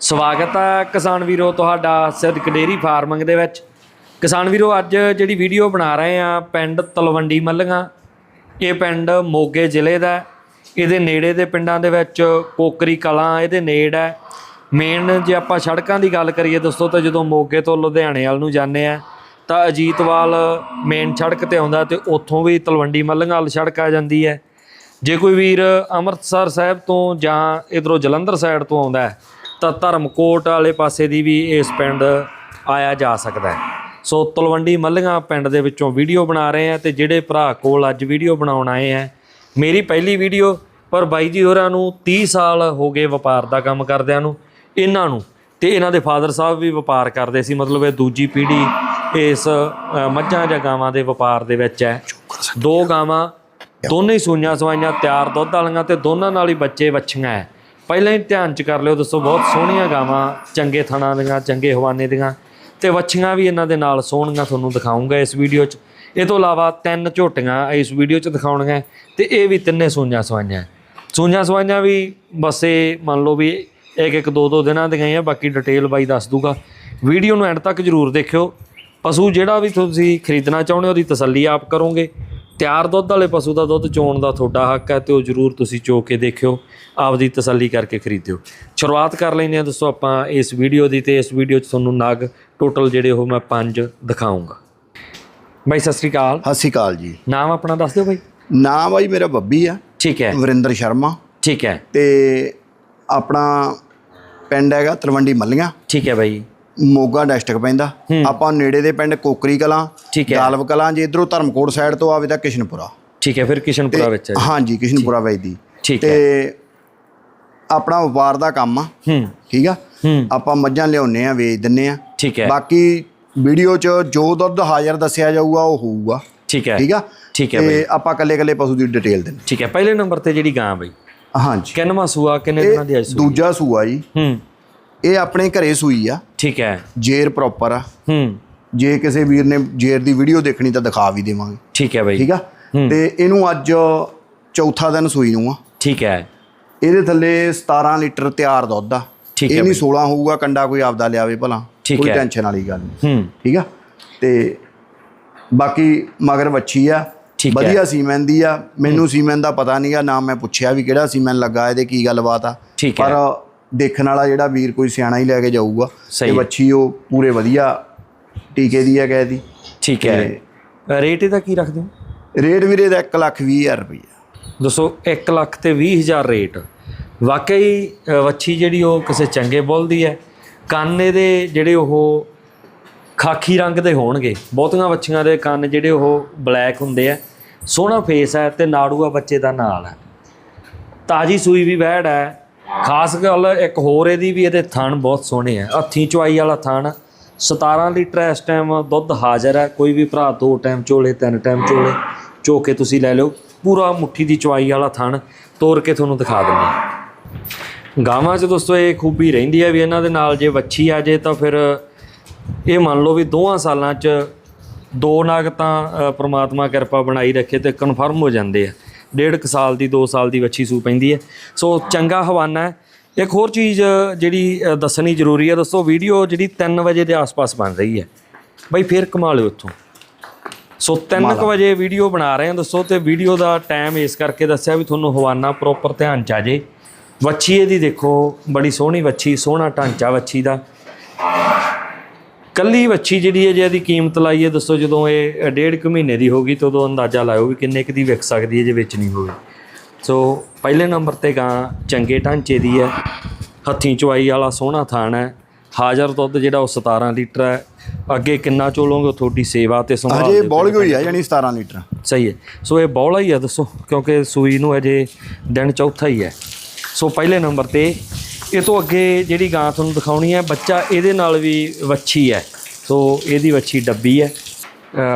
ਸਵਾਗਤ ਹੈ ਕਿਸਾਨ ਵੀਰੋ ਤੁਹਾਡਾ ਸਿੱਧਕ ਡੇਰੀ ਫਾਰਮਿੰਗ ਦੇ ਵਿੱਚ। ਕਿਸਾਨ ਵੀਰੋ, ਅੱਜ ਜਿਹੜੀ ਵੀਡੀਓ ਬਣਾ ਰਹੇ ਆ ਪਿੰਡ ਤਲਵੰਡੀ ਮੱਲੀਆਂ। ਇਹ ਪਿੰਡ ਮੋਗੇ ਜ਼ਿਲ੍ਹੇ ਦਾ ਇਹਦੇ ਨੇੜੇ ਦੇ ਪਿੰਡਾਂ ਦੇ ਵਿੱਚ ਕੋਕਰੀ ਕਲਾਂ ਇਹਦੇ ਨੇੜ ਹੈ। ਮੇਨ ਜੇ ਆਪਾਂ ਸੜਕਾਂ ਦੀ ਗੱਲ ਕਰੀਏ ਦੋਸਤੋ, ਤਾਂ ਜਦੋਂ ਮੋਗੇ ਤੋਂ ਲੁਧਿਆਣੇ ਵੱਲ ਨੂੰ ਜਾਂਦੇ ਆ, ਤਾਂ ਅਜੀਤਵਾਲ ਮੇਨ ਸੜਕ ਤੇ ਆਉਂਦਾ ਤੇ ਉੱਥੋਂ ਵੀ ਤਲਵੰਡੀ ਮੱਲੀਆਂ ਵਾਲ ਸੜਕ ਆ ਜਾਂਦੀ ਹੈ। ਜੇ ਕੋਈ ਵੀਰ ਅੰਮ੍ਰਿਤਸਰ ਸਾਹਿਬ ਤੋਂ ਜਾਂ ਇਧਰੋਂ ਜਲੰਧਰ ਸਾਈਡ ਤੋਂ ਆਉਂਦਾ ਹੈ ਤਾਂ ਧਰਮਕੋਟ ਵਾਲੇ ਪਾਸੇ ਦੀ ਵੀ ਇਸ ਪਿੰਡ ਆਇਆ ਜਾ ਸਕਦਾ ਹੈ। ਸੋ ਤਲਵੰਡੀ ਮੱਲੀਆਂ ਪਿੰਡ ਦੇ ਵਿੱਚੋਂ ਵੀਡੀਓ ਬਣਾ ਰਹੇ ਆ ਤੇ ਜਿਹੜੇ ਭਰਾ ਕੋਲ ਅੱਜ ਵੀਡੀਓ ਬਣਾਉਣ ਆਏ ਆ ਮੇਰੀ ਪਹਿਲੀ ਵੀਡੀਓ, ਪਰ ਬਾਈ ਜੀ ਹੋਰਾਂ ਨੂੰ 30 ਸਾਲ ਹੋ ਗਏ ਵਪਾਰ ਦਾ ਕੰਮ ਕਰਦਿਆਂ ਨੂੰ, ਇਹਨਾਂ ਨੂੰ ਤੇ ਇਹਨਾਂ ਦੇ ਫਾਦਰ ਸਾਹਿਬ ਵੀ ਵਪਾਰ ਕਰਦੇ ਸੀ, ਮਤਲਬ ਇਹ ਦੂਜੀ ਪੀੜ੍ਹੀ ਇਸ ਮੱਝਾਂ ਜਾਂ ਗਾਵਾਂ ਦੇ ਵਪਾਰ ਦੇ ਵਿੱਚ ਹੈ। ਦੋ ਗਾਵਾਂ, ਦੋਨੇ ਹੀ ਸੂਈਆਂ ਸਵਾਈਆਂ, ਤਿਆਰ ਦੁੱਧ ਵਾਲੀਆਂ ਤੇ ਦੋਨਾਂ ਨਾਲ ਹੀ ਬੱਚੇ ਵੱਛੀਆਂ ਹੈ। ਪਹਿਲਾਂ ਹੀ ਧਿਆਨ ਚ ਕਰ ਲਿਓ, ਦੱਸੋ, ਬਹੁਤ ਸੋਹਣੀਆਂ ਗਾਵਾਂ, ਚੰਗੇ ਥਣਾ ਦੀਆਂ, ਚੰਗੇ ਹਵਾਨੇ ਦੀਆਂ ਤੇ ਵੱਛੀਆਂ ਵੀ ਇਹਨਾਂ ਦੇ ਨਾਲ ਸੋਹਣੀਆਂ ਤੁਹਾਨੂੰ ਦਿਖਾਉਂਗਾ ਇਸ ਵੀਡੀਓ 'ਚ। ਇਹ ਤੋਂ ਇਲਾਵਾ ਤਿੰਨ ਝੋਟੀਆਂ ਇਸ ਵੀਡੀਓ 'ਚ ਦਿਖਾਉਣੀਆਂ ਤੇ ਇਹ ਵੀ ਤਿੰਨੇ ਸੂਈਆਂ ਸਵਾਈਆਂ। ਸੂਈਆਂ ਸਵਾਈਆਂ ਵੀ ਬਸ ਇਹ ਮੰਨ ਲਓ ਵੀ ਇੱਕ ਇੱਕ ਦੋ ਦੋ ਦਿਨਾਂ ਦੀਆਂ ਹੀ ਆ, ਬਾਕੀ ਡਿਟੇਲ ਬਾਈ ਦੱਸ ਦੂਗਾ। ਵੀਡੀਓ ਨੂੰ ਐਂਡ ਤੱਕ ਜਰੂਰ ਦੇਖਿਓ। ਪਸ਼ੂ ਜਿਹੜਾ ਵੀ ਤੁਸੀਂ ਖਰੀਦਣਾ ਚਾਹੁੰਦੇ ਹੋ, ਉਹਦੀ ਤਸੱਲੀ ਆਪ ਕਰੋਗੇ। ਤਿਆਰ ਦੁੱਧ ਵਾਲੇ ਪਸ਼ੂ ਦਾ ਦੁੱਧ ਚੋਣ ਦਾ ਤੁਹਾਡਾ ਹੱਕ ਹੈ ਤੇ ਉਹ ਜਰੂਰ ਤੁਸੀਂ ਚੋ ਕੇ ਦੇਖਿਓ ਆਪਦੀ ਤਸੱਲੀ ਕਰਕੇ ਖਰੀਦਿਓ। ਸ਼ੁਰੂਆਤ ਕਰ ਲੈਂਦੇ ਹਾਂ ਦੋਸਤੋ ਆਪਾਂ ਇਸ ਵੀਡੀਓ ਦੀ ਤੇ ਇਸ ਵੀਡੀਓ 'ਚ ਤੁਹਾਨੂੰ ਨਗ ਟੋਟਲ ਜਿਹੜੇ ਉਹ ਮੈਂ ਪੰਜ ਦਿਖਾਉਂਗਾ ਬਾਈ ਸਤਿ ਸ੍ਰੀ ਅਕਾਲ। ਸਤਿ ਸ਼੍ਰੀ ਅਕਾਲ ਜੀ। ਨਾਮ ਆਪਣਾ ਦੱਸ ਦਿਓ ਬਾਈ। ਨਾਮ ਬਾਈ ਮੇਰਾ ਬੱਬੀ ਆ। ਠੀਕ ਹੈ। ਵਰਿੰਦਰ ਸ਼ਰਮਾ। ਠੀਕ ਹੈ। ਤੇ ਆਪਣਾ ਪਿੰਡ ਹੈਗਾ ਤਲਵੰਡੀ ਮੱਲੀਆਂ। ਠੀਕ ਹੈ ਬਾਈ। ਮੋਗਾ ਡਿਸਟ੍ਰਿਕਟ ਪੈਂਦਾ। ਆਪਾਂ ਨੇੜੇ ਦੇ ਪਿੰਡ ਕੋਕਰੀ ਕਲਾਂ ਗਾਲਵ ਕਲਾਂ ਜੇ ਇਧਰੋਂ ਧਰਮਕੋਟ ਸਾਈਡ ਤੋਂ ਆਵੇ ਤਾਂ ਕਿਸ਼ਨਪੁਰਾ। ਠੀਕ ਹੈ ਫਿਰ ਕਿਸ਼ਨਪੁਰਾ ਵਿੱਚ ਹੈ। ਹਾਂਜੀ ਕਿਸ਼ਨਪੁਰਾ ਵੈਦੀ ਠੀਕ ਹੈ। ਤੇ ਆਪਣਾ ਵਪਾਰ ਦਾ ਕੰਮ ਆ। ਠੀਕ ਆ? ਆਪਾਂ ਮੱਝਾਂ ਲਿਆਉਨੇ ਆ ਵੇਚ ਦਿੰਨੇ ਆ। ਠੀਕ ਹੈ। ਬਾਕੀ ਵੀਡੀਓ 'ਚ ਜੋ ਦੁੱਧ ਹਾਜ਼ਰ ਦੱਸਿਆ ਜਾਊਗਾ ਉਹ ਹੋਊਗਾ। ਠੀਕ ਹੈ। ਠੀਕ ਆ? ਠੀਕ ਹੈ ਤੇ ਆਪਾਂ ਕੱਲੇ ਕੱਲੇ ਪਸ਼ੂ ਦੀ ਡਿਟੇਲ ਦਿੰਨੇ ਠੀਕ ਹੈ। ਪਹਿਲੇ ਨੰਬਰ ਤੇ ਜਿਹੜੀ ਗਾਂ ਬਾਈ। ਹਾਂਜੀ। ਕਿੰਨਵਾਂ ਸੂਆ ਕਿੰਨੇ ਦਿਨਾਂ ਦੀ ਆਈ ਸੂਈ? ਦੂਜਾ ਸੂਆ ਜੀ। ਹੂੰ। ਇਹ ਆਪਣੇ ਘਰੇ ਸੂਈ ਆ। ਠੀਕ ਹੈ। ਜੇਰ ਪ੍ਰੋਪਰ ਆ। ਹੂੰ। ਜੇ ਕਿਸੇ ਵੀਰ ਨੇ ਜੇਰ ਦੀ ਵੀਡੀਓ ਦੇਖਣੀ ਤਾਂ ਦਿਖਾ ਵੀ ਦੇਵਾਂਗੇ। ਠੀਕ ਹੈ ਬਾਈ। ਠੀਕ ਆ? ਤੇ ਇਹਨੂੰ ਅੱਜ ਚੌਥਾ ਦਿਨ ਸੂਈ ਨੂੰ ਆ। ਠੀਕ ਹੈ। ਇਹਦੇ ਥੱਲੇ 17 ਲੀਟਰ ਤਿਆਰ ਦੁੱਧ ਆ। ਠੀਕ ਇਹ ਨਹੀਂ 16 ਹੋਊਗਾ ਕੰਡਾ ਕੋਈ ਆਪਦਾ ਲਿਆਵੇ ਭਲਾ। ਕੋਈ ਹੈ। ਟੈਨਸ਼ਨ ਵਾਲੀ ਗੱਲ ਨਹੀਂ। ਹੂੰ। ਠੀਕ ਆ? ਤੇ ਬਾਕੀ ਮਗਰ ਵੱਛੀ ਆ। ਹੈ। ਵਧੀਆ ਸੀਮੈਨ ਦੀ ਆ। ਮੈਨੂੰ ਸੀਮੈਨ ਦਾ ਪਤਾ ਨਹੀਂਗਾ ਨਾ ਮੈਂ ਪੁੱਛਿਆ ਵੀ ਕਿਹੜਾ ਸੀਮੈਨ ਲੱਗਾ ਇਹਦੇ ਕੀ ਗੱਲਬਾਤ ਆ। ਹੈ। ਪਰ ਦੇਖਣ ਵਾਲਾ ਜਿਹੜਾ ਵੀਰ ਕੋਈ ਸਿਆਣਾ ਹੀ ਲੈ ਕੇ ਜਾਊਗਾ ਸਹੀ ਤੇ। ਵੱਛੀ ਉਹ ਪੂਰੇ ਵਧੀਆ ਟੀਕੇ ਦੀ ਹੈ ਗਏ ਦੀ। ਠੀਕ ਹੈ। ਰੇਟ ਇਹਦਾ ਕੀ ਰੱਖਦੇ ਹੋ? ਰੇਟ ਵੀਰੇ ਦਾ 1 ਲੱਖ 20 ਹਜ਼ਾਰ ਰੁਪਈਆ। ਦੱਸੋ 1 ਲੱਖ ਤੇ 20 ਹਜ਼ਾਰ ਰੇਟ। ਵਾਕਈ ਵੱਛੀ ਜਿਹੜੀ ਉਹ ਕਿਸੇ ਚੰਗੇ ਬੁੱਲ ਦੀ ਹੈ ਕੰਨ ਇਹਦੇ ਜਿਹੜੇ ਉਹ ਖਾਕੀ ਰੰਗ ਦੇ ਹੋਣਗੇ। ਬਹੁਤੀਆਂ ਵੱਛੀਆਂ ਦੇ ਕੰਨ ਜਿਹੜੇ ਉਹ ਬਲੈਕ ਹੁੰਦੇ ਆ। ਸੋਹਣਾ ਫੇਸ ਹੈ ਤੇ ਨਾੜੂਆ ਬੱਚੇ ਦਾ ਨਾਲ ਹੈ। ਤਾਜੀ ਸੂਈ ਵੀ ਵਹਿੜ ਹੈ। ਖਾਸ ਗੱਲ ਇੱਕ ਹੋਰ ਇਹਦੀ ਵੀ, ਇਹਦੇ ਥਣ ਬਹੁਤ ਸੋਹਣੇ ਆ। ਹੱਥੀਂ ਚੁਆਈ ਵਾਲਾ ਥਣ 17 ਲੀਟਰ ਇਸ ਟਾਈਮ ਦੁੱਧ ਹਾਜ਼ਰ ਹੈ ਕੋਈ ਵੀ ਭਰਾ ਦੋ ਟਾਈਮ ਚੋਲੇ ਤਿੰਨ ਟਾਈਮ ਚੋਲੇ ਚੋ ਕੇ ਤੁਸੀਂ ਲੈ ਲਓ। ਪੂਰਾ ਮੁੱਠੀ ਦੀ ਚੁਆਈ ਵਾਲਾ ਥਣ ਤੋੜ ਕੇ ਤੁਹਾਨੂੰ ਦਿਖਾ ਦਿੰਦੇ ਗਾਵਾਂ 'ਚ ਦੋਸਤੋ, ਇਹ ਖੂਬੀ ਰਹਿੰਦੀ ਹੈ ਵੀ ਇਹਨਾਂ ਦੇ ਨਾਲ ਜੇ ਵੱਛੀ ਆ ਜੇ, ਤਾਂ ਫਿਰ ਇਹ ਮੰਨ ਲਓ ਵੀ ਦੋਹਾਂ ਸਾਲਾਂ 'ਚ ਦੋ ਨਾਗ ਤਾਂ ਪ੍ਰਮਾਤਮਾ ਕਿਰਪਾ ਬਣਾਈ ਰੱਖੇ ਤੇ ਕਨਫਰਮ ਹੋ ਜਾਂਦੇ ਆ। ਡੇਢ ਕੁ ਸਾਲ ਦੀ 2 ਸਾਲ ਦੀ ਵੱਛੀ ਸੂ ਪੈਂਦੀ ਹੈ। ਸੋ ਚੰਗਾ ਹਵਾਨਾ ਹੈ। ਇੱਕ ਹੋਰ ਚੀਜ਼ ਜਿਹੜੀ ਦੱਸਣੀ ਜ਼ਰੂਰੀ ਹੈ ਦੋਸਤੋ ਵੀਡੀਓ ਜਿਹੜੀ 3 ਵਜੇ ਦੇ ਆਸ-ਪਾਸ ਬਣ ਰਹੀ ਹੈ। ਬਈ ਫੇਰ ਕਮਾ ਲਿਓ ਉੱਥੋਂ। ਸੋ 3:00 ਵਜੇ ਵੀਡੀਓ ਬਣਾ ਰਹੇ ਹਾਂ ਦੋਸਤੋ ਤੇ ਵੀਡੀਓ ਦਾ ਟਾਈਮ ਇਸ ਕਰਕੇ ਦੱਸਿਆ ਵੀ ਤੁਹਾਨੂੰ ਹਵਾਨਾ ਪ੍ਰੋਪਰ ਧਿਆਨ ਚ ਆ ਜੇ। ਵੱਛੀ ਇਹਦੀ ਦੇਖੋ ਬੜੀ ਸੋਹਣੀ ਵੱਛੀ ਸੋਹਣਾ ਢਾਂਚਾ ਵੱਛੀ ਦਾ। ਕੱਲੀ ਵੱਛੀ ਜਿਹੜੀ ਹੈ ਜੇ ਇਹਦੀ ਕੀਮਤ ਲਾਈਏ ਦੱਸੋ ਜਦੋਂ ਇਹ ਡੇਢ ਕੁ ਮਹੀਨੇ ਦੀ ਹੋਗੀ ਤਾਂ ਉਦੋਂ ਅੰਦਾਜ਼ਾ ਲਾਇਓ ਵੀ ਕਿੰਨੇ ਕੁ ਦੀ ਵਿਕ ਸਕਦੀ ਹੈ ਜੇ ਵੇਚਣੀ ਹੋਵੇ। ਸੋ ਪਹਿਲੇ ਨੰਬਰ ਤੇ ਗਾਂ ਚੰਗੇ ਢਾਂਚੇ ਦੀ ਹੈ ਹੱਥੀਂ ਚੁਆਈ ਵਾਲਾ ਸੋਹਣਾ ਥਾਣ ਹੈ ਹਾਜ਼ਰ ਦੁੱਧ ਜਿਹੜਾ ਉਹ 17 ਲੀਟਰ ਹੈ ਅੱਗੇ ਕਿੰਨਾ ਚੋਲੋਗੇ ਤੁਹਾਡੀ ਸੇਵਾ ਤੇ ਸੰਭਾਲ ਉੱਤੇ ਬੋਲ ਹੋਈ ਆ ਯਾਨੀ 17 ਲੀਟਰ। ਸਹੀ ਹੈ। ਸੋ ਇਹ ਬੌਲਾ ਹੀ ਹੈ ਦੱਸੋ ਕਿਉਂਕਿ ਸੂਈ ਨੂੰ ਅਜੇ ਦਿਨ ਚੌਥਾ ਹੀ ਹੈ। ਸੋ ਪਹਿਲੇ ਨੰਬਰ ਤੇ ਇਹ ਤੋਂ ਅੱਗੇ ਜਿਹੜੀ ਗਾਂ ਤੁਹਾਨੂੰ ਦਿਖਾਉਣੀ ਹੈ ਬੱਚਾ ਇਹਦੇ ਨਾਲ ਵੀ ਵੱਛੀ ਹੈ। ਸੋ ਇਹਦੀ ਵੱਛੀ ਡੱਬੀ ਹੈ।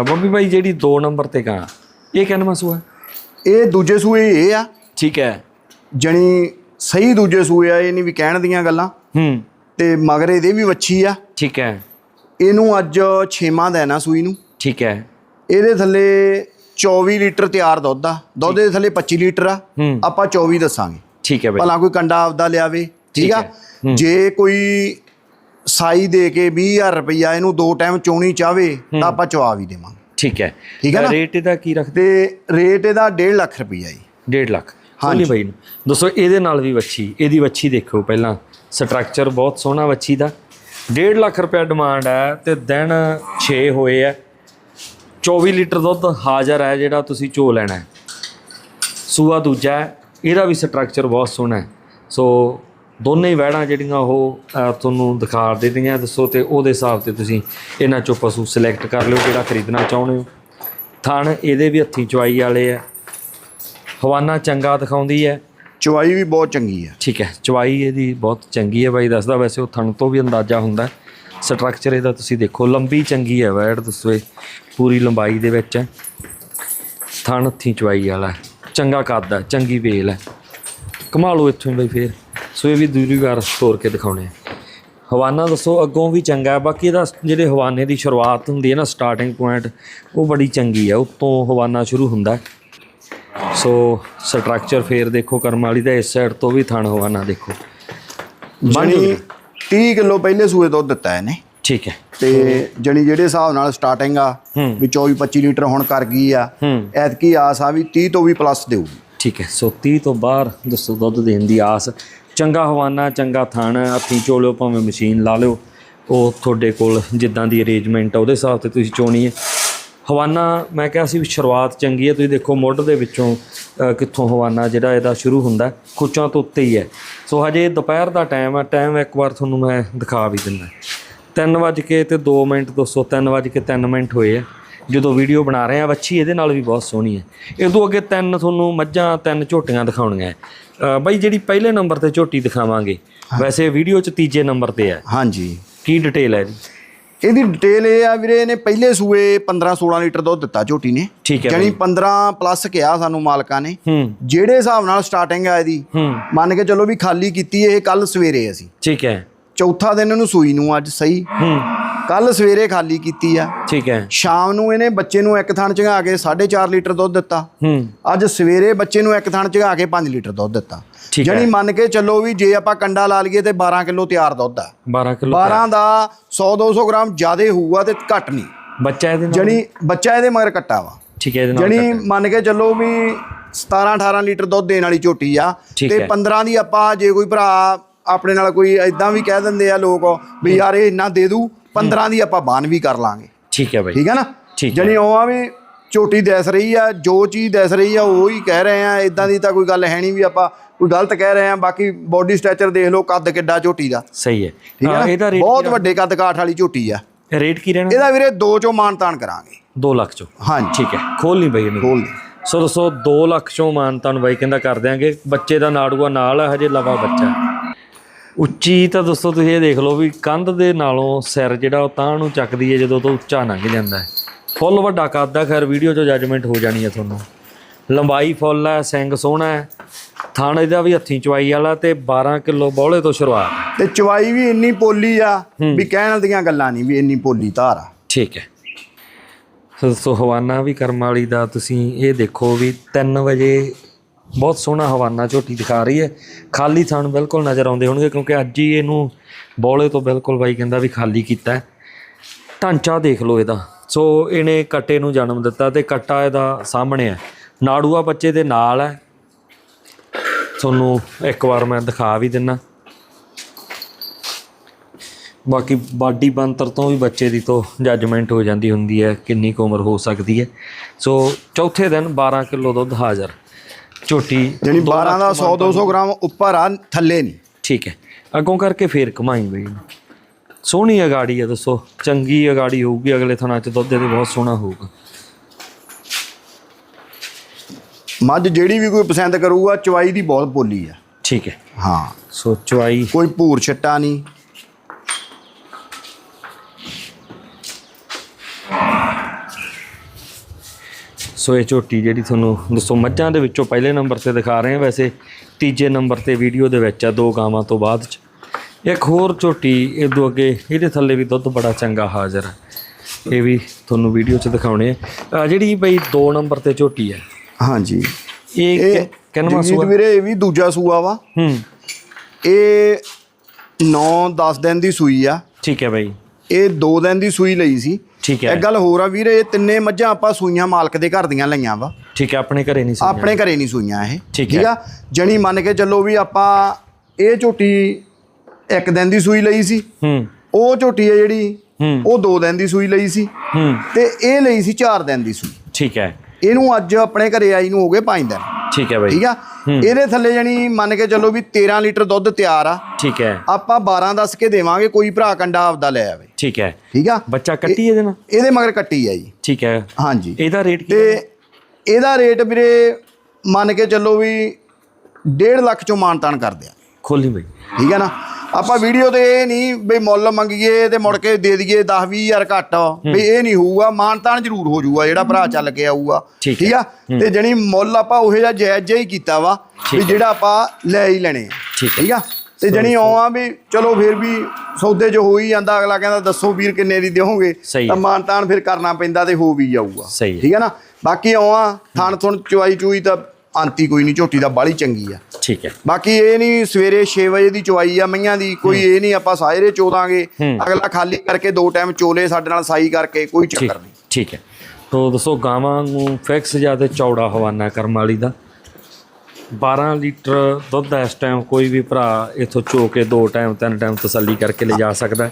ਬੰਬੀ ਬਾਈ ਜਿਹੜੀ 2 ਨੰਬਰ ਤੇ ਗਾਂ ਇਹ ਕਿੰਨਵਾਂ ਸੂਆ ਇਹ ਦੂਜੇ ਸੂਏ ਇਹ ਆ। ਠੀਕ ਹੈ। ਜਣੀ ਸਹੀ ਦੂਜੇ ਸੂਏ ਆ ਇਹ ਨਹੀਂ ਵੀ ਕਹਿਣ ਦੀਆਂ ਗੱਲਾਂ। ਹੂੰ। ਤੇ ਮਗਰ ਇਹਦੇ ਵੀ ਵੱਛੀ ਆ। ਠੀਕ ਹੈ। ਇਹਨੂੰ ਅੱਜ 6ਵਾਂ ਦਿਨ ਆ ਸੂਈ ਨੂੰ। ਠੀਕ ਹੈ। ਇਹਦੇ ਥੱਲੇ 24 ਲੀਟਰ ਤਿਆਰ ਦੁੱਧ ਆ। ਦੁੱਧ ਦੇ ਥੱਲੇ 25 ਲੀਟਰ ਆ। ਆਪਾਂ 24 ਦੱਸਾਂਗੇ। ਠੀਕ ਹੈ ਬਾਈ। ਭਲਾ ਕੋਈ ਕੰਡਾ ਆਪਦਾ ਲਿਆਵੇ। ਠੀਕ ਆ? ਜੇ ਕੋਈ ਸਾਈ ਦੇ ਕੇ 20000 ਰੁਪਈਆ ਇਹਨੂੰ ਦੋ ਟਾਈਮ ਚੋਣੀ ਚਾਵੇ ਤਾਂ ਆਪਾਂ ਚਵਾ ਵੀ ਦੇਵਾਂਗੇ। ਠੀਕ ਹੈ। ਠੀਕ ਹੈ ਨਾ? ਰੇਟ ਇਹਦਾ ਕੀ ਰੱਖਦੇ? ਰੇਟ ਇਹਦਾ 1.5 ਲੱਖ ਰੁਪਈਆ ਜੀ। 1.5 ਲੱਖ। ਹਾਂਜੀ। ਬਾਈ ਨੂੰ। ਦੋਸਤੋ ਇਹਦੇ ਨਾਲ ਵੀ ਵੱਛੀ ਇਹਦੀ ਵੱਛੀ ਦੇਖੋ ਪਹਿਲਾਂ। ਸਟਰਕਚਰ ਬਹੁਤ ਸੋਹਣਾ ਵੱਛੀ ਦਾ। 1.5 ਲੱਖ ਰੁਪਏ ਡਿਮਾਂਡ ਹੈ ਤੇ ਦਿਨ 6 ਹੋਏ ਆ। 24 ਲੀਟਰ ਦੁੱਧ ਹਾਜ਼ਰ ਹੈ ਜਿਹੜਾ ਤੁਸੀਂ ਚੋ ਲੈਣਾ ਹੈ। ਸੂਆ ਦੂਜਾ ਇਹਦਾ ਵੀ ਸਟਰਕਚਰ ਬਹੁਤ ਸੋਹਣਾ ਹੈ। ਸੋ ਦੋਨੇ ਹੀ ਵਹਿੜਾਂ ਜਿਹੜੀਆਂ ਉਹ ਤੁਹਾਨੂੰ ਦਿਖਾ ਦਿੱਤੀਆਂ ਦੱਸੋ ਤੇ ਉਹਦੇ ਹਿਸਾਬ ਤੇ ਤੁਸੀਂ ਇਹਨਾਂ ਚੋਂ ਪਸ਼ੂ ਸਿਲੈਕਟ ਕਰ ਲਿਓ ਜਿਹੜਾ ਖਰੀਦਣਾ ਚਾਹੁੰਦੇ ਹੋ। ਥਣ ਇਹਦੇ ਵੀ ਹੱਥੀਂ ਚਵਾਈ ਵਾਲੇ ਆ। ਹਵਾਨਾ ਚੰਗਾ ਦਿਖਾਉਂਦੀ ਹੈ। ਚਵਾਈ ਵੀ ਬਹੁਤ ਚੰਗੀ ਆ ਠੀਕ ਹੈ ਚਵਾਈ ਇਹਦੀ ਬਹੁਤ ਚੰਗੀ ਹੈ ਬਾਈ ਦੱਸਦਾ ਵੈਸੇ ਉਹ ਥਣ ਤੋਂ ਵੀ ਅੰਦਾਜ਼ਾ ਹੁੰਦਾ। ਸਟਰਕਚਰ ਇਹਦਾ ਤੁਸੀਂ ਦੇਖੋ ਲੰਬੀ ਚੰਗੀ ਹੈ ਵੈੜ ਦੱਸੋ ਪੂਰੀ ਲੰਬਾਈ ਦੇ ਵਿੱਚ ਹੈ। ਥਣ ਹੱਥੀਂ ਚਵਾਈ ਵਾਲਾ ਹੈ। ਚੰਗਾ ਕੱਦ ਹੈ ਚੰਗੀ ਵੇਲ ਹੈ। ਕਮਾ ਲਓ ਇੱਥੋਂ ਹੀ ਬਈ ਫੇਰ। ਸੋ ਇਹ ਵੀ ਦੂਰੀ ਵਾਰ ਤੋਰ ਕੇ ਦਿਖਾਉਣੇ ਆ। ਹਵਾਨਾ ਦੱਸੋ ਅੱਗੋਂ ਵੀ ਚੰਗਾ ਹੈ। ਬਾਕੀ ਇਹਦਾ ਜਿਹੜੇ ਹਵਾਨੇ ਦੀ ਸ਼ੁਰੂਆਤ ਹੁੰਦੀ ਹੈ ਨਾ ਸਟਾਰਟਿੰਗ ਪੁਆਇੰਟ ਉਹ ਬੜੀ ਚੰਗੀ ਹੈ। ਉੱਤੋਂ ਹਵਾਨਾ ਸ਼ੁਰੂ ਹੁੰਦਾ। ਸੋ ਸਟਰਕਚਰ ਫੇਰ ਦੇਖੋ ਕਰਮ ਵਾਲੀ ਦਾ ਇਸ ਸਾਈਡ ਤੋਂ ਵੀ ਥਣ ਹਵਾਨਾ ਦੇਖੋ। ਬਣ ਜਣੀ ਜੂਗੀ 30 ਕਿਲੋ ਪਹਿਲੇ ਸੂਏ ਦੁੱਧ ਦਿੱਤਾ ਇਹਨੇ। ਠੀਕ ਹੈ। ਤੇ ਜਣੀ ਜਿਹੜੇ ਹਿਸਾਬ ਨਾਲ ਸਟਾਰਟਿੰਗ ਆ। ਵੀ 24 25 ਲੀਟਰ ਹੁਣ ਕਰ ਗਈ ਆ। ਐਤਕੀ ਆਸ ਆ ਵੀ 30 ਤੋਂ ਵੀ ਪਲੱਸ ਦੇਊਗੀ। ਠੀਕ ਹੈ। ਸੋ 30 ਤੋਂ ਬਾਹਰ ਦੱਸੋ ਦੁੱਧ ਦੇਣ ਦੀ ਆਸ। ਚੰਗਾ ਹਵਾਨਾ ਚੰਗਾ ਥਣ ਹੱਥੀਂ ਚੋਲਿਓ ਭਾਵੇਂ ਮਸ਼ੀਨ ਲਾ ਲਿਓ। ਉਹ ਤੁਹਾਡੇ ਕੋਲ ਜਿੱਦਾਂ ਦੀ ਅਰੇਂਜਮੈਂਟ ਆ ਉਹਦੇ ਹਿਸਾਬ ਤੇ ਤੁਸੀਂ ਚੋਣੀ ਹੈ। ਹਵਾਨਾ ਮੈਂ ਕਿਹਾ ਸੀ ਵੀ ਸ਼ੁਰੂਆਤ ਚੰਗੀ ਹੈ ਤੁਸੀਂ ਦੇਖੋ ਮੁੱਢ ਦੇ ਵਿੱਚੋਂ ਕਿੱਥੋਂ ਹਵਾਨਾ ਜਿਹੜਾ ਇਹਦਾ ਸ਼ੁਰੂ ਹੁੰਦਾ ਹੈ, ਖੁੱਚਾਂ ਤੋਂ ਉੱਤੇ ਹੀ ਹੈ। ਸੋ ਹਜੇ ਦੁਪਹਿਰ ਦਾ ਟਾਈਮ ਹੈ ਟਾਈਮ ਇੱਕ ਵਾਰ ਤੁਹਾਨੂੰ ਮੈਂ ਦਿਖਾ ਵੀ ਦਿੰਦਾ। 3 ਵਜ ਕੇ ਤੇ 2 ਮਿੰਟ ਦੋਸਤੋ 3 ਵਜ ਕੇ 3 ਮਿੰਟ ਹੋਏ ਆ। ਜਦੋਂ ਵੀਡੀਓ ਬਣਾ ਰਹੇ ਆ ਵੱਛੀ ਇਹਦੇ ਨਾਲ ਵੀ ਬਹੁਤ ਸੋਹਣੀ ਹੈ। ਇਹ ਤੋਂ ਅੱਗੇ ਤਿੰਨ ਤੁਹਾਨੂੰ ਮੱਝਾਂ ਤਿੰਨ ਝੋਟੀਆਂ ਦਿਖਾਉਣੀਆਂ ਬਾਈ ਜਿਹੜੀ ਪਹਿਲੇ ਨੰਬਰ ਤੇ ਝੋਟੀ ਦਿਖਾਵਾਂਗੇ ਵੈਸੇ ਵੀਡੀਓ 'ਚ ਤੀਜੇ ਨੰਬਰ ਤੇ ਹੈ। ਹਾਂਜੀ। ਕੀ ਡਿਟੇਲ ਹੈ ਇਹਦੀ ਇਹਦੀ ਡਿਟੇਲ ਇਹ ਆ ਵੀਰੇ ਇਹਨੇ ਪਹਿਲੇ ਸੂਏ 15 16 ਲੀਟਰ ਦੁੱਧ ਦਿੱਤਾ ਝੋਟੀ ਨੇ। ਠੀਕ ਹੈ ਜਾਣੀ 15 ਪਲੱਸ ਕਿਹਾ ਸਾਨੂੰ ਮਾਲਕਾਂ ਨੇ। ਹੂੰ। ਜਿਹੜੇ ਹਿਸਾਬ ਨਾਲ ਸਟਾਰਟਿੰਗ ਆ ਇਹਦੀ ਹੂੰ। ਮੰਨ ਕੇ ਚੱਲੋ ਵੀ ਖਾਲੀ ਕੀਤੀ ਇਹ ਕੱਲ ਸਵੇਰੇ ਅਸੀਂ। ਠੀਕ ਹੈ। ਚੌਥਾ ਦਿਨ ਇਹਨੂੰ ਸੂਈ ਨੂੰ ਅੱਜ ਸਹੀ। ਹੂੰ। ਕੱਲ ਸਵੇਰੇ ਖਾਲੀ ਕੀਤੀ ਆ। ਠੀਕ ਹੈ। ਸ਼ਾਮ ਨੂੰ ਇਹਨੇ ਬੱਚੇ ਨੂੰ ਇੱਕ ਥਣ ਚਗਾ ਕੇ 4.5 ਲੀਟਰ ਦੁੱਧ ਦਿੱਤਾ। ਹੂੰ। ਅੱਜ ਸਵੇਰੇ ਬੱਚੇ ਨੂੰ ਇੱਕ ਥਣ ਚਗਾ ਕੇ 5 ਲੀਟਰ ਦੁੱਧ ਦਿੱਤਾ। ਜਾਣੀ ਮੰਨ ਕੇ ਚੱਲੋ ਵੀ ਜੇ ਆਪਾਂ ਕੰਡਾ ਲਾ ਲਈਏ ਤੇ 12 ਕਿਲੋ ਤਿਆਰ ਦੁੱਧ ਆ। 12 ਕਿਲੋ 12 ਦਾ 100 200 ਗ੍ਰਾਮ ਜ਼ਿਆਦੇ ਹੋਊਗਾ ਤੇ ਘੱਟ ਨਹੀਂ। ਬੱਚਾ ਇਹਦੇ ਨਾਲ? ਜਣੀ ਬੱਚਾ ਇਹਦੇ ਮਗਰ ਕੱਟਾ ਵਾ। ਠੀਕ ਹੈ ਇਹਦੇ ਨਾਲ ਮੰਨ ਕੇ ਚੱਲੋ ਵੀ 17 18 ਲੀਟਰ ਦੁੱਧ ਦੇਣ ਵਾਲੀ ਝੋਟੀ ਆ। ਤੇ ਹੈ। 15 ਦੀ ਆਪਾਂ ਜੇ ਕੋਈ ਭਰਾ ਆਪਣੇ ਨਾਲ ਕੋਈ ਇਦਾਂ ਵੀ ਕਹਿ ਦਿੰਦੇ ਆ ਲੋਕ ਵੀ ਯਾਰ ਇਹ ਇੰਨਾ ਦੇ ਦੂ 15 ਦੀ ਆਪਾਂ ਬਾਨ ਵੀ ਕਰ ਲਾਂਗੇ। ਠੀਕ ਹੈ ਬਾਈ। ਠੀਕ ਹੈ ਨਾ? ਠੀਕ ਹੈ। ਜਣੀ ਉਹ ਆ ਵੀ ਝੋਟੀ ਦਿਸ ਰਹੀ ਆ ਜੋ ਚੀਜ਼ ਦਿਸ ਰਹੀ ਆ ਉਹ ਹੀ ਕਹਿ ਰਹੇ ਆ ਇਦਾਂ ਦੀ ਤਾਂ ਕੋਈ ਗੱਲ ਹੈ ਨਹੀਂ ਵੀ ਆਪਾਂ ਕੋਈ ਗਲਤ ਕਹਿ ਰਹੇ ਆ ਬਾਕੀ ਬੋਡੀ ਸਟ੍ਰਕਚਰ ਦੇਖ ਲਓ ਕੱਦ ਕਿੱਡਾ ਝੋਟੀ ਦਾ। ਸਹੀ ਹੈ। ਠੀਕ ਹੈ ਹਾਂ, ਨਾ? ਇਹਦਾ ਰੇਟ ਬਹੁਤ ਵੱਡੇ ਕੱਦ ਕਾਠ ਵਾਲੀ ਝੋਟੀ ਆ। ਰੇਟ ਕੀ ਰਹਿਣਾ? ਇਹਦਾ ਵੀਰੇ ਦੋ ਚੋਂ ਮਾਨ ਤਾਨ ਕਰਾਂਗੇ। 2 ਲੱਖ ਚੋਂ। ਹਾਂਜੀ। ਠੀਕ ਹੈ। ਖੋਲ ਨਹੀਂ ਬਈ ਇਹਨੂੰ। ਖੋਲ ਦੇ ਸੋ ਦੋਸਤੋ 2 ਲੱਖ ਚੋਂ ਮਾਨ ਤੁਹਾਨੂੰ ਬਾਈ ਕਹਿੰਦਾ ਕਰ ਦਿਆਂਗੇ। ਬੱਚੇ ਦਾ ਨਾੜੂਆ ਨਾਲ ਹੈ ਹਜੇ ਲਵਾ ਬੱਚਾ। ਹੈ। ਉੱਚੀ ਤਾਂ ਦੋਸਤੋ ਤੁਸੀਂ ਇਹ ਦੇਖ ਲਓ ਵੀ ਕੰਧ ਦੇ ਨਾਲੋਂ ਸਿਰ ਜਿਹੜਾ ਉਹ ਤਾਂ ਨੂੰ ਚੱਕਦੀ ਹੈ ਜਦੋਂ ਤੋਂ ਉੱਚਾ ਲੰਘ ਜਾਂਦਾ ਹੈ। ਫੁੱਲ ਵੱਡਾ ਕੱਦ ਹੈ ਖੈਰ ਵੀਡੀਓ 'ਚ ਜੱਜਮੈਂਟ ਹੋ ਜਾਣੀ ਹੈ ਤੁਹਾਨੂੰ। ਲੰਬਾਈ ਫੁੱਲ ਹੈ ਸਿੰਘ ਸੋਹਣਾ ਹੈ। ਥਣ ਇਹਦਾ ਵੀ ਹੱਥੀਂ ਚਵਾਈ ਵਾਲਾ ਤੇ 12 ਕਿਲੋ ਬੌਲੇ ਤੋਂ ਸ਼ੁਰੂਆਤ। ਤੇ ਚਵਾਈ ਵੀ ਇੰਨੀ ਪੋਲੀ ਆ ਵੀ ਕਹਿਣ ਦੀਆਂ ਗੱਲਾਂ ਨਹੀਂ ਵੀ ਇੰਨੀ ਪੋਲੀ ਧਾਰ ਆ। ਠੀਕ ਹੈ। ਸੋ ਹਵਾਨਾ ਵੀ ਕਰਮ ਵਾਲੀ ਦਾ ਤੁਸੀਂ ਇਹ ਦੇਖੋ ਵੀ 3 ਵਜੇ ਬਹੁਤ ਸੋਹਣਾ ਹਵਾਨਾ ਝੋਟੀ ਦਿਖਾ ਰਹੀ ਹੈ। ਖਾਲੀ ਥਣ ਬਿਲਕੁਲ ਨਜ਼ਰ ਆਉਂਦੇ ਹੋਣਗੇ ਕਿਉਂਕਿ ਅੱਜ ਹੀ ਇਹਨੂੰ ਬੋਲੇ ਤੋਂ ਬਿਲਕੁਲ ਬਾਈ ਕਹਿੰਦਾ ਵੀ ਖਾਲੀ ਕੀਤਾ ਢਾਂਚਾ ਦੇਖ ਲਓ ਇਹਦਾ। ਸੋ ਇਹਨੇ ਕੱਟੇ ਨੂੰ ਜਨਮ ਦਿੱਤਾ ਤੇ ਕੱਟਾ ਇਹਦਾ ਸਾਹਮਣੇ ਹੈ। ਨਾੜੂਆ ਬੱਚੇ ਦੇ ਨਾਲ ਹੈ। ਤੁਹਾਨੂੰ ਇੱਕ ਵਾਰ ਮੈਂ ਦਿਖਾ ਵੀ ਦਿੰਨਾ। ਬਾਕੀ ਬਾਡੀ ਬੰਤਰ ਤੋਂ ਵੀ ਬੱਚੇ ਦੀ ਤੋਂ ਜੱਜਮੈਂਟ ਹੋ ਜਾਂਦੀ ਹੁੰਦੀ ਹੈ, ਕਿੰਨੀ ਕੁ ਉਮਰ ਹੋ ਸਕਦੀ ਹੈ। ਸੋ ਚੌਥੇ ਦਿਨ 12 ਕਿਲੋ ਦੁੱਧ ਹਾਜ਼ਰ। ਝੋਟੀ ਦੋ 12 ਦਾ 100 200 ਗ੍ਰਾਮ ਉੱਪਰ ਆ ਥੱਲੇ ਨਹੀਂ। ਠੀਕ ਹੈ। ਅੱਗੋਂ ਕਰਕੇ ਫੇਰ ਕਮਾਈ ਬਈ। ਸੋਹਣੀ ਅਗਾੜੀ ਹੈ ਦੱਸੋ। ਚੰਗੀ ਅਗਾੜੀ ਹੋਊਗੀ ਅਗਲੇ ਥਣਾ ਚ ਦੁੱਧ ਇਹਦੇ ਬਹੁਤ ਸੋਹਣਾ ਹੋਊਗਾ। ਮੱਝ ਜਿਹੜੀ ਵੀ ਕੋਈ ਪਸੰਦ ਕਰੂਗਾ ਚਵਾਈ ਦੀ ਬਹੁਤ ਪੋਲੀ ਆ। ਠੀਕ ਹੈ। ਹਾਂ। ਸੋ ਚਵਾਈ। ਕੋਈ ਭੂਰ ਛੱਟਾ ਨਹੀਂ। ਸੋ ਇਹ ਝੋਟੀ ਜਿਹੜੀ ਤੁਹਾਨੂੰ ਦੱਸੋ ਮੱਝਾਂ ਦੇ ਵਿੱਚੋਂ ਪਹਿਲੇ ਨੰਬਰ ਤੇ ਦਿਖਾ ਰਹੇ ਹਾਂ ਵੈਸੇ ਤੀਜੇ ਨੰਬਰ ਤੇ ਵੀਡੀਓ ਦੇ ਵਿੱਚ ਆ ਦੋ ਗਾਵਾਂ ਤੋਂ ਬਾਅਦ ਚ। ਇੱਕ ਹੋਰ ਝੋਟੀ ਇਦੋਂ ਅੱਗੇ ਇਹਦੇ ਥੱਲੇ ਵੀ ਦੁੱਧ ਬੜਾ ਚੰਗਾ ਹਾਜ਼ਰ ਹੈ ਇਹ ਵੀ ਤੁਹਾਨੂੰ ਵੀਡੀਓ 'ਚ ਦਿਖਾਉਣੇ ਆ। ਜਿਹੜੀ ਬਈ 2 ਨੰਬਰ ਤੇ ਝੋਟੀ ਹੈ ਹਾਂਜੀ। ਇਹ ਇਹ ਕਿੰਨਵਾ ਜਗਜੀਤ ਸੂਆ? ਵੀਰੇ ਇਹ ਵੀ ਦੂਜਾ ਸੂਆ ਵਾ। ਹੂੰ। ਇਹ 9-10 ਦਿਨ ਦੀ ਸੂਈ ਆ। ਠੀਕ ਹੈ ਬਾਈ। ਇਹ 2 ਦਿਨ ਦੀ ਸੂਈ ਲਈ ਸੀ। ਠੀਕ ਹੈ। ਇੱਕ ਗੱਲ ਹੋਰ ਆ ਵੀਰ ਇਹ ਤਿੰਨੇ ਮੱਝਾਂ ਆਪਾਂ ਸੂਈਆਂ ਮਾਲਕ ਦੇ ਘਰ ਦੀਆਂ ਲਈਆਂ ਵਾ। ਠੀਕ ਹੈ ਆਪਣੇ ਘਰੇ ਨਹੀਂ ਸੀ ਆਪਣੇ ਘਰੇ ਨਹੀਂ ਸੂਈਆਂ ਇਹ। ਠੀਕ ਹੈ। ਆ? ਜਣੀ ਮੰਨ ਕੇ ਚੱਲੋ ਵੀ ਆਪਾਂ ਇਹ ਝੋਟੀ ਇੱਕ ਦਿਨ ਦੀ ਸੂਈ ਲਈ ਸੀ। ਹੂੰ। ਉਹ ਝੋਟੀ ਹੈ ਜਿਹੜੀ ਉਹ 2 ਦਿਨ ਦੀ ਸੂਈ ਲਈ ਸੀ। ਹੂੰ। ਤੇ ਇਹ ਲਈ ਸੀ 4 ਦਿਨ ਦੀ ਸੂਈ। ਠੀਕ ਹੈ। ਇਹਨੂੰ ਅੱਜ ਆਪਣੇ ਘਰੇ ਆਈ ਨੂੰ ਹੋ ਗਏ 5 ਦਿਨ। ਠੀਕ ਹੈ ਬਾਈ। ਠੀਕ ਆ? ਇਹਦੇ ਥੱਲੇ ਜਣੀ ਮੰਨ ਕੇ ਚੱਲੋ ਵੀ 13 ਲੀਟਰ ਦੁੱਧ ਤਿਆਰ ਆ। ਠੀਕ ਹੈ। ਆਪਾਂ 12 ਦੱਸ ਕੇ ਦੇਵਾਂਗੇ ਕੋਈ ਭਰਾ ਕੰਡਾ ਆਪਦਾ ਲੈ ਆਵੇ। ਠੀਕ ਹੈ। ਠੀਕ ਆ? ਬੱਚਾ ਕੱਟੀ ਇਹਦੇ ਨਾਲ? ਇਹਦੇ ਮਗਰ ਕੱਟੀ ਆ ਜੀ। ਠੀਕ ਹੈ। ਹਾਂਜੀ। ਇਹਦਾ ਰੇਟ ਕੀ ਤੇ ਇਹਦਾ ਰੇਟ ਵੀਰੇ ਮੰਨ ਕੇ ਚੱਲੋ ਵੀ 1.5 ਲੱਖ ਚੋਂ ਮਾਨਤਾਨ ਕਰਦੇ ਆ। ਖੋਲੀ ਬਾਈ। ਠੀਕ ਹੈ ਨਾ? ਆਪਾਂ ਵੀਡੀਓ ਤੇ ਇਹ ਨਹੀਂ ਬਈ ਮੁੱਲ ਮੰਗੀਏ ਤੇ ਮੁੜ ਕੇ ਦੇ ਦਈਏ 10 20000 ਘੱਟ। ਵੀ ਇਹ ਨਹੀਂ ਹੋਊਗਾ ਮਾਨਤਾਨ ਜ਼ਰੂਰ ਹੋ ਜਾਊਗਾ ਜਿਹੜਾ ਭਰਾ ਚੱਲ ਕੇ ਆਊਗਾ। ਠੀਕ ਆ? ਤੇ ਜਣੀ ਮੁੱਲ ਆਪਾਂ ਉਹੋ ਜਿਹਾ ਜਾਇਜ਼ ਜਿਹਾ ਹੀ ਕੀਤਾ ਵਾ ਵੀ ਜਿਹੜਾ ਆਪਾਂ ਲੈ ਹੀ ਲੈਣੇ। ਠੀਕ ਆ? ਤੇ ਜਣੀ ਆਉਂ ਵੀ ਚਲੋ ਫਿਰ ਵੀ ਸੌਦੇ 'ਚ ਹੋ ਹੀ ਜਾਂਦਾ ਅਗਲਾ ਕਹਿੰਦਾ ਦੱਸੋ ਵੀਰ ਕਿੰਨੇ ਦੀ ਦਿਓਗੇ ਹੈ। ਤਾਂ ਮਾਨਤਾਨ ਫਿਰ ਕਰਨਾ ਪੈਂਦਾ ਤੇ ਹੋ ਵੀ ਜਾਊਗਾ। ਠੀਕ ਹੈ ਨਾ? ਬਾਕੀ ਆਉਂ ਥਣ ਥਣ ਚੁਆਈ ਚੂਈ ਤਾਂ ਆਂਤੀ ਕੋਈ ਨਹੀਂ ਝੋਟੀ ਦਾ ਬਾਲੀ ਚੰਗੀ ਆ। ਠੀਕ ਹੈ। ਬਾਕੀ ਇਹ ਨਹੀਂ ਸਵੇਰੇ 6 ਵਜੇ ਦੀ ਚੁਆਈ ਆ ਮਈਆਂ ਦੀ ਕੋਈ ਇਹ ਨਹੀਂ ਆਪਾਂ ਸਾਇਰੇ ਚੋਦਾਂਗੇ ਅਗਲਾ ਖਾਲੀ ਕਰਕੇ ਦੋ ਟਾਈਮ ਚੋਲੇ ਸਾਡੇ ਨਾਲ ਸਾਈ ਕਰਕੇ ਕੋਈ ਚੱਕਰ ਨਹੀਂ। ਠੀਕ ਹੈ। ਤੋ ਦੱਸੋ ਗਾਵਾਂ ਨੂੰ ਫਿਕਸ ਜਾਂ ਤੇ ਚੌੜਾ ਹਵਾਨਾ ਕਰਮ ਵਾਲੀ ਦਾ? 12 ਲੀਟਰ ਦੁੱਧ ਇਸ ਟਾਈਮ ਕੋਈ ਵੀ ਭਰਾ ਇਥੋਂ ਚੋ ਕੇ ਦੋ ਟਾਈਮ ਤਿੰਨ ਟਾਈਮ ਤਸੱਲੀ ਕਰਕੇ ਲਿਜਾ ਸਕਦਾ ਹੈ।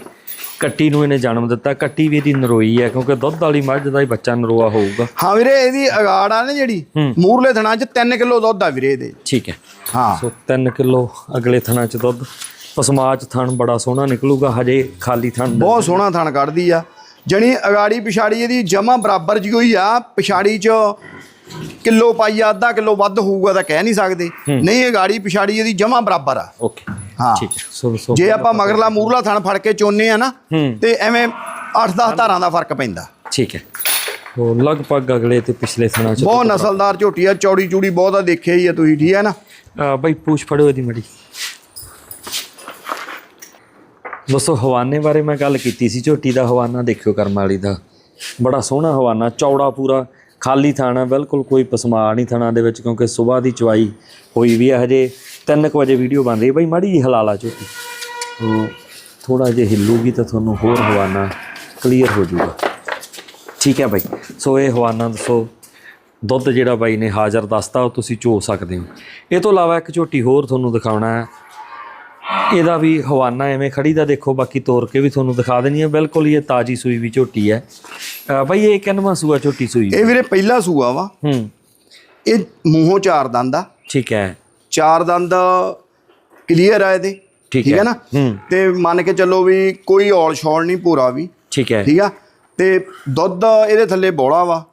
ਕੱਟੀ ਨੂੰ ਇਹਨੇ ਜਨਮ ਦਿੱਤਾ। ਕੱਟੀ ਵੀ ਇਹਦੀ ਨਰੋਈ ਹੈ ਕਿਉਂਕਿ ਦੁੱਧ ਵਾਲੀ ਮੱਝ ਦਾ ਹੀ ਬੱਚਾ ਨਰੋਆ ਹੋਊਗਾ। ਹਾਂ ਵੀਰੇ ਇਹਦੀ ਅਗਾੜ ਆ ਨਾ ਜਿਹੜੀ ਮੂਰਲੇ ਥਣਾ 'ਚ 3 ਕਿਲੋ ਦੁੱਧ ਆ ਵੀਰੇ ਇਹਦੇ। ਠੀਕ ਹੈ। ਹਾਂ। ਸੋ 3 ਕਿਲੋ ਅਗਲੇ ਥਣਾ ਚ ਦੁੱਧ। ਪਸਮਾਚ ਥਣ ਬੜਾ ਸੋਹਣਾ ਨਿਕਲੂਗਾ ਹਜੇ ਖਾਲੀ ਥਣ ਬਹੁਤ ਸੋਹਣਾ ਥਣ ਕੱਢਦੀ ਆ। ਜਣੀ ਅਗਾੜੀ ਪਿਛਾੜੀ ਇਹਦੀ ਜਮਾ ਬਰਾਬਰ ਜੀ ਹੋਈ ਆ। ਪਿਛਾੜੀ 'ਚ ਕਿਲੋ ਪਾਈਆ ਅੱਧਾ ਕਿਲੋ ਵੱਧ ਹੋਊਗਾ ਤਾਂ ਕਹਿ ਨਹੀਂ ਸਕਦੇ। ਨਹੀਂ ਅਗਾੜੀ ਪਿਛਾੜੀ ਇਹਦੀ ਜਮਾ ਬਰਾਬਰ ਆ। ਓਕੇ। ਹਾਂ। ਠੀਕ ਹੈ। ਸੋ ਸੋ ਜੇ ਆਪਾਂ ਮਗਰਲਾ ਮੂਰਲਾ ਥਣ ਫੜ ਕੇ ਚੋਨੇ ਆ ਨਾ ਹੂੰ। ਤੇ ਐਵੇਂ 8-10 ਧਾਰਾਂ ਦਾ ਫ਼ਰਕ ਪੈਂਦਾ। ਠੀਕ ਹੈ। ਉਹ ਲਗਭਗ ਅਗਲੇ ਤੇ ਪਿਛਲੇ ਥਣਾ ਚ ਬਹੁਤ ਨਸਲਦਾਰ ਝੋਟੀ ਆ ਚੌੜੀ ਚੂੜੀ ਬਹੁਤ ਆ ਦੇਖਿਆ ਹੀ ਆ ਤੁਸੀਂ ਠੀਕ ਹੈ ਨਾ? ਬਈ ਪੂਛ ਫੜੋ ਇਹਦੀ ਮੜੀ। ਦੋਸਤੋ ਹਵਾਨੇ ਬਾਰੇ ਮੈਂ ਗੱਲ ਕੀਤੀ ਸੀ ਝੋਟੀ ਦਾ ਹਵਾਨਾ ਦੇਖਿਓ ਕਰਮ ਵਾਲੀ ਦਾ। ਬੜਾ ਸੋਹਣਾ ਹਵਾਨਾ ਚੌੜਾ ਪੂਰਾ। ਖਾਲੀ ਥਾਣਾ, ਬਿਲਕੁਲ ਕੋਈ ਪਸਮਾ ਨਹੀਂ ਥਾਣਾ ਦੇ ਵਿੱਚ, ਕਿਉਂਕਿ ਸਵੇਰ ਦੀ ਚਵਾਈ ਹੋਈ ਵੀ ਹੈ ਹਜੇ। 3 ਵਜੇ ਵੀਡੀਓ ਬਣ ਰਹੀ ਹੈ ਬਈ ਮਾੜੀ ਜਿਹੀ ਹਲਾਲਾ ਝੋਟੀ ਉਹ ਥੋੜਾ ਜਿਹਾ ਹਿੱਲੂਗੀ ਤਾਂ ਤੁਹਾਨੂੰ ਹੋਰ ਹਵਾਨਾ ਕਲੀਅਰ ਹੋ ਜਾਊਗਾ। ਠੀਕ ਹੈ ਬਾਈ। ਸੋ ਇਹ ਹਵਾਨਾ ਦੱਸੋ, ਦੁੱਧ ਜਿਹੜਾ ਬਾਈ ਨੇ ਹਾਜ਼ਰ ਦੱਸਤਾ, ਉਹ ਤੁਸੀਂ ਚੋ ਸਕਦੇ ਹੋ। ਇਹ ਤੋਂ ਇਲਾਵਾ ਇੱਕ ਝੋਟੀ ਹੋਰ ਤੁਹਾਨੂੰ ਦਿਖਾਉਣਾ ਹੈ। ਇਹਦਾ ਵੀ ਹਵਾਨਾ ਐਵੇਂ ਖੜੀ ਦਾ ਦੇਖੋ, ਬਾਕੀ ਤੋੜ ਕੇ ਵੀ ਤੁਹਾਨੂੰ ਦਿਖਾ ਦੇਣੀ ਹੈ ਬਿਲਕੁਲ ਹੀ ਇਹ ਤਾਜੀ ਸੂਈ ਵੀ ਝੋਟੀ ਹੈ। ਬਾਈ ਇਹ ਕਿੰਨਵਾਂ ਸੂਆ ਝੋਟੀ ਸੂਈ ਇਹ ਵੀਰੇ ਪਹਿਲਾ ਸੂਆ ਵਾ। ਹੂੰ। ਇਹ ਮੂੰਹੋਂ ਚਾਰ ਦੰਦ ਆ। ਠੀਕ ਹੈ। ਚਾਰ ਦੰਦ ਕਲੀਅਰ ਆ ਇਹਦੇ। ਠੀਕ ਹੈ। ਨਾ। ਤੇ ਮੰਨ ਕੇ ਚੱਲੋ ਵੀ ਕੋਈ ਔਲ ਛੌਲ ਨਹੀਂ ਪੂਰਾ ਵੀ। ਠੀਕ ਹੈ। ਠੀਕ ਆ? ਤੇ ਦੁੱਧ ਇਹਦੇ ਥੱਲੇ ਬੋਲਾ ਵਾ।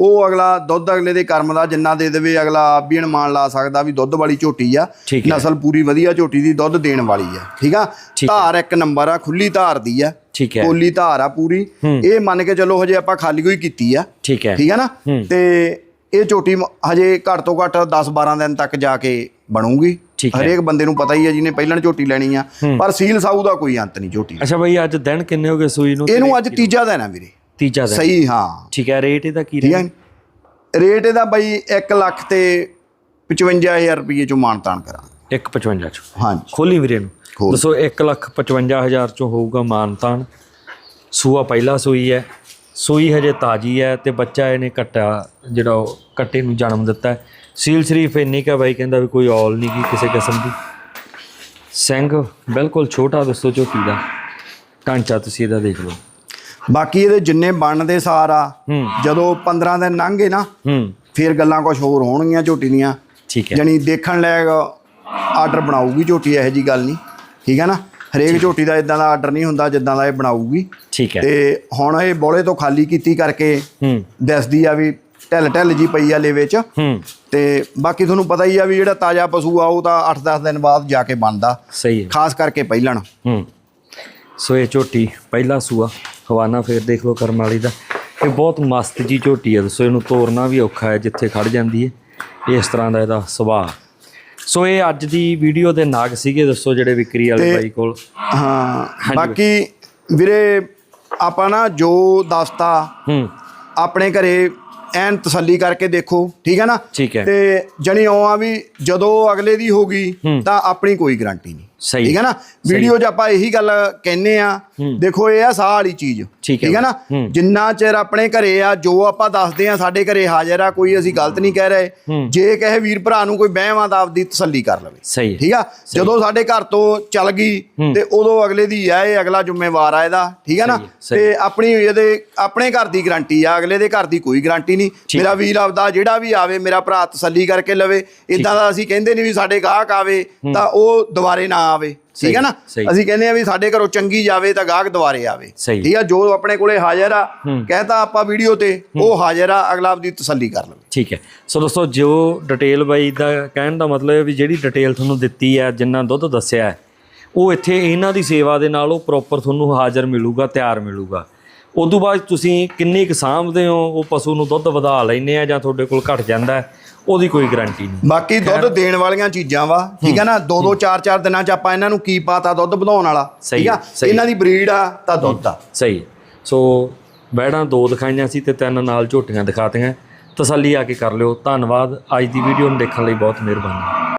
ਉਹ ਅਗਲਾ ਦੁੱਧ ਅਗਲੇ ਦੇ ਕਰਮ ਦਾ ਜਿੰਨਾ ਦੇ ਦੇਵੇ ਅਗਲਾ ਆਪ ਵੀ ਅਨੁਮਾਨ ਲਾ ਸਕਦਾ ਵੀ ਦੁੱਧ ਵਾਲੀ ਝੋਟੀ ਆ। ਨਸਲ ਪੂਰੀ ਵਧੀਆ ਝੋਟੀ ਦੀ ਦੁੱਧ ਦੇਣ ਵਾਲੀ ਆ। ਠੀਕ ਆ। ਧਾਰ ਇੱਕ ਨੰਬਰ ਆ ਖੁੱਲੀ ਧਾਰ ਦੀ ਆ। ਠੀਕ ਹੈ। ਕੋਲੀ ਧਾਰ ਆ ਪੂਰੀ। ਇਹ ਮੰਨ ਕੇ ਚੱਲੋ ਹਜੇ ਆਪਾਂ ਖਾਲੀ ਕੋਈ ਕੀਤੀ ਆ। ਠੀਕ ਹੈ। ਠੀਕ ਹੈ ਨਾ। ਤੇ ਇਹ ਝੋਟੀ ਹਜੇ ਘੱਟ ਤੋਂ ਘੱਟ 10 12 ਦਿਨ ਤੱਕ ਜਾ ਕੇ ਬਣੂਗੀ। ਹਰੇਕ ਬੰਦੇ ਨੂੰ ਪਤਾ ਹੀ ਹੈ ਜਿਹਨੇ ਪਹਿਲਾਂ ਝੋਟੀ ਲੈਣੀ ਆ। ਪਰ ਸੀਲ ਸਾਊ ਦਾ ਕੋਈ ਅੰਤ ਨਹੀਂ ਝੋਟੀ। ਅੱਛਾ ਬਾਈ ਅੱਜ ਦਿਨ ਕਿੰਨੇ ਹੋ ਗਏ ਸੂਈ ਨੂੰ? ਇਹਨੂੰ ਅੱਜ ਤੀਜਾ ਦਿਨ ਆ ਵੀਰੇ। ਤੀਜਾ ਦਿਨ। ਸਹੀ ਹਾਂ। ਠੀਕ ਹੈ ਰੇਟ ਇਹਦਾ ਕੀ ਰਿਹਾ ਰੇਟ ਇਹਦਾ ਬਾਈ 1 ਲੱਖ ਤੇ 55000 ਰੁਪਏ ਚੋਂ ਮਾਨਤਾਨ ਕਰਾਂ 155 ਚ। ਹਾਂਜੀ। ਖੋਲੀ ਵੀਰੇ ਨੂੰ। ਦੱਸੋ 155000 ਚੋਂ ਹੋਊਗਾ ਮਾਨਤਾਨ। ਸੂਆ ਪਹਿਲਾ ਸੂਈ ਹੈ। ਸੂਈ ਹਜੇ ਤਾਜੀ ਹੈ ਤੇ ਬੱਚਾ ਇਹਨੇ ਕੱਟਾ ਜਿਹੜਾ ਉਹ ਕੱਟੇ ਨੂੰ ਜਨਮ ਦਿੱਤਾ ਹੈ। ਸੀਲ ਸ਼ਰੀਫ ਇੰਨੀ ਕਾ ਬਾਈ ਕਹਿੰਦਾ ਵੀ ਕੋਈ ਔਲ ਨਹੀਂ ਕੀ ਕਿਸੇ ਕਿਸਮ ਦੀ। ਸਿੰਘ ਬਿਲਕੁਲ ਛੋਟਾ ਦੱਸੋ ਝੋਟੀ ਦਾ। ਢਾਂਚਾ ਤੁਸੀਂ ਇਹਦਾ ਦੇਖ ਲਓ। ਬਾਕੀ ਇਹਦੇ ਜਿੰਨੇ ਬਣਦੇ ਸਾਰ ਆ ਜਦੋਂ 15 ਦਿਨ ਲੰਘੇ ਨਾ ਫਿਰ ਗੱਲਾਂ ਕੁਝ ਹੋਰ ਹੋਣਗੀਆਂ ਝੋਟੀ ਦੀਆਂ। ਠੀਕ ਹੈ। ਜਾਣੀ ਦੇਖਣ ਲਾਇਕ ਆਰਡਰ ਬਣਾਊਗੀ ਝੋਟੀ ਇਹੋ ਜੀ ਗੱਲ ਨਹੀਂ। ਠੀਕ ਹੈ ਨਾ? ਹਰੇਕ ਝੋਟੀ ਦਾ ਇਦਾਂ ਦਾ ਆਰਡਰ ਨਹੀਂ ਹੁੰਦਾ ਜਿੱਦਾਂ ਦਾ ਇਹ ਬਣਾਊਗੀ। ਠੀਕ ਹੈ। ਤੇ ਹੁਣ ਇਹ ਬੋਲੇ ਤੋਂ ਖਾਲੀ ਕੀਤੀ ਕਰਕੇ ਹੂੰ। ਦੱਸਦੀ ਆ ਵੀ ਢਿੱਲ ਢਿੱਲ ਜੀ ਪਈ ਆ ਲੇਵੇ ਚ। ਹੂੰ। ਤੇ ਬਾਕੀ ਤੁਹਾਨੂੰ ਪਤਾ ਹੀ ਆ ਵੀ ਜਿਹੜਾ ਤਾਜ਼ਾ ਪਸ਼ੂ ਆ ਉਹ ਤਾਂ 8-10 ਦਿਨ ਬਾਅਦ ਜਾ ਕੇ ਬਣਦਾ। ਸਹੀ ਹੈ। ਖਾਸ ਕਰਕੇ ਪਹਿਲਣ। ਹੂੰ। ਸੋ ਇਹ ਝੋਟੀ ਪਹਿਲਾ ਸੂਆ ਹਵਾਨਾ ਫੇਰ ਦੇਖ ਲਓ ਕਰਮ ਵਾਲੀ ਦਾ। ਇਹ ਬਹੁਤ ਮਸਤ ਜੀ ਝੋਟੀ ਹੈ ਦੱਸੋ ਇਹਨੂੰ ਤੋਰਨਾ ਵੀ ਔਖਾ ਹੈ ਜਿੱਥੇ ਖੜ ਜਾਂਦੀ ਹੈ। ਇਸ ਤਰ੍ਹਾਂ ਦਾ ਇਹਦਾ ਸੁਭਾਅ। ਸੋ ਇਹ ਅੱਜ ਦੀ ਵੀਡੀਓ ਦੇ ਨਾਗ ਸੀਗੇ ਦੱਸੋ ਜਿਹੜੇ ਵਿਕਰੀ ਵਾਲੇ ਬਾਈ ਕੋਲ। ਹਾਂ ਬਾਕੀ ਵੀਰੇ ਆਪਾਂ ਨਾ ਜੋ ਦੱਸਤਾ ਹੂੰ। ਆਪਣੇ ਘਰੇ ਐਨ ਤਸੱਲੀ ਕਰਕੇ ਦੇਖੋ ਠੀਕ ਹੈ ਨਾ? ਤੇ ਜਣੀ ਆ ਵੀ ਜਦੋਂ ਅਗਲੇ ਦੀ ਹੋਗੀ ਹੂੰ। ਤਾਂ ਆਪਣੀ ਕੋਈ ਗਾਰੰਟੀ ਨਹੀਂ। ਠੀਕ ਹੈ ਨਾ? ਵੀਡੀਓ 'ਚ ਆਪਾਂ ਇਹੀ ਗੱਲ ਕਹਿੰਨੇ ਆ। ਦੇਖੋ ਇਹ ਆ ਸਾਹ ਵਾਲੀ ਚੀਜ਼। ਠੀਕ ਹੈ ਨਾ। ਜਿੰਨਾ ਚਿਰ ਆਪਣੇ ਘਰੇ ਆ ਜੋ ਆਪਾਂ ਦੱਸਦੇ ਆ ਸਾਡੇ ਘਰੇ ਹਾਜ਼ਰ ਆ ਕੋਈ ਅਸੀਂ ਗਲਤ ਨਹੀਂ ਕਹਿ ਰਹੇ। ਜੇ ਕਹੇ ਵੀਰ ਭਰਾ ਨੂੰ ਕੋਈ ਆ ਤਾਂ ਆਪਦੀ ਤਸੱਲੀ ਕਰ ਲਵੇ। ਸਹੀ ਠੀਕ ਆ? ਜਦੋਂ ਸਾਡੇ ਘਰ ਤੋਂ ਚੱਲ ਗਈ ਤੇ ਉਦੋਂ ਅਗਲੇ ਦੀ ਆ ਇਹ ਅਗਲਾ ਜ਼ਿੰਮੇਵਾਰ ਆ ਇਹਦਾ। ਠੀਕ ਨਾ? ਹੈ, ਸਹੀ। ਤੇ ਆਪਣੀ ਇਹਦੇ ਆਪਣੇ ਘਰ ਦੀ ਗਾਰੰਟੀ ਆ ਅਗਲੇ ਦੇ ਘਰ ਦੀ ਕੋਈ ਗਾਰੰਟੀ ਨਹੀਂ। ਮੇਰਾ ਵੀਰ ਆਪਦਾ ਜਿਹੜਾ ਵੀ ਆਵੇ ਮੇਰਾ ਭਰਾ ਤਸੱਲੀ ਕਰਕੇ ਲਵੇ। ਇਦਾਂ ਦਾ ਅਸੀਂ ਕਹਿੰਦੇ ਨਹੀਂ ਵੀ ਸਾਡੇ ਗਾਹਕ ਆਵੇ ਤਾਂ ਉਹ ਦੁਬਾਰੇ ਨਾ ਆਵੇ। ਠੀਕ ਆ ਨਾ। ਅਸੀਂ ਕਹਿੰਦੇ ਆ ਵੀ ਸਾਡੇ ਘਰੋਂ ਚੰਗੀ ਜਾਵੇ ਤਾਂ ਗਾਹਕ ਦੁਬਾਰੇ ਆਵੇ। ਠੀਕ ਆ? ਜੋ ਆਪਣੇ ਕੋਲੇ ਹਾਜ਼ਰ ਆ ਕਹਤਾ ਆਪਾਂ ਵੀਡੀਓ ਤੇ ਉਹ ਹਾਜ਼ਰ ਆ ਅਗਲਾ ਆਪਦੀ ਤਸੱਲੀ ਕਰ ਲਵੇ। ਠੀਕ ਹੈ। ਸੋ ਦੋਸਤੋ ਜੋ ਡਿਟੇਲ ਬਾਈ ਦਾ ਕਹਿਣ ਦਾ ਮਤਲਬ ਹੈ ਵੀ ਜਿਹੜੀ ਡਿਟੇਲ ਤੁਹਾਨੂੰ ਦਿੱਤੀ ਹੈ ਜਿੰਨਾ ਦੁੱਧ ਦੱਸਿਆ ਹੈ ਉਹ ਇੱਥੇ ਇਹਨਾਂ ਦੀ ਸੇਵਾ ਦੇ ਨਾਲ ਉਹ ਪ੍ਰੋਪਰ ਤੁਹਾਨੂੰ ਹਾਜ਼ਰ ਮਿਲੂਗਾ ਤਿਆਰ ਮਿਲੂਗਾ। ਉਦੋਂ ਬਾਅਦ ਤੁਸੀਂ ਕਿੰਨੀ ਕੁ ਸਾਂਭਦੇ ਹੋ ਉਹ ਪਸ਼ੂ ਨੂੰ ਦੁੱਧ ਵਧਾ ਲੈਂਦੇ ਆ ਜਾਂ ਤੁਹਾਡੇ ਕੋਲ ਘਟ ਜਾਂਦਾ ਹੈ। ਉਹਦੀ ਕੋਈ ਗਾਰੰਟੀ ਨਹੀਂ। ਬਾਕੀ ਦੁੱਧ ਦੇਣ ਵਾਲੀਆਂ ਚੀਜ਼ਾਂ ਵਾ ਠੀਕ ਆ ਨਾ? ਦੋ ਦੋ ਚਾਰ ਚਾਰ ਦਿਨਾਂ ਚ ਆਪਾਂ ਇਹਨਾਂ ਨੂੰ ਕੀ ਪਾਤਾ ਦੁੱਧ ਵਧਾਉਣ ਵਾਲਾ ਠੀਕ ਆ। ਇਹਨਾਂ ਦੀ ਬਰੀਡ ਆ ਤਾਂ ਦੁੱਧ ਆ ਸਹੀ ਸੋ ਬੈੜਾਂ ਦੋ ਦਿਖਾਈਆਂ ਸੀ ਤੇ ਤਿੰਨ ਨਾਲ ਝੋਟੀਆਂ ਦਿਖਾਤੀਆਂ। ਤਸੱਲੀ ਆ ਕੇ ਕਰ ਲਿਓ। ਧੰਨਵਾਦ। ਅੱਜ ਦੀ ਵੀਡੀਓ ਨੂੰ ਦੇਖਣ ਲਈ ਬਹੁਤ ਮਿਹਰਬਾਨੀ।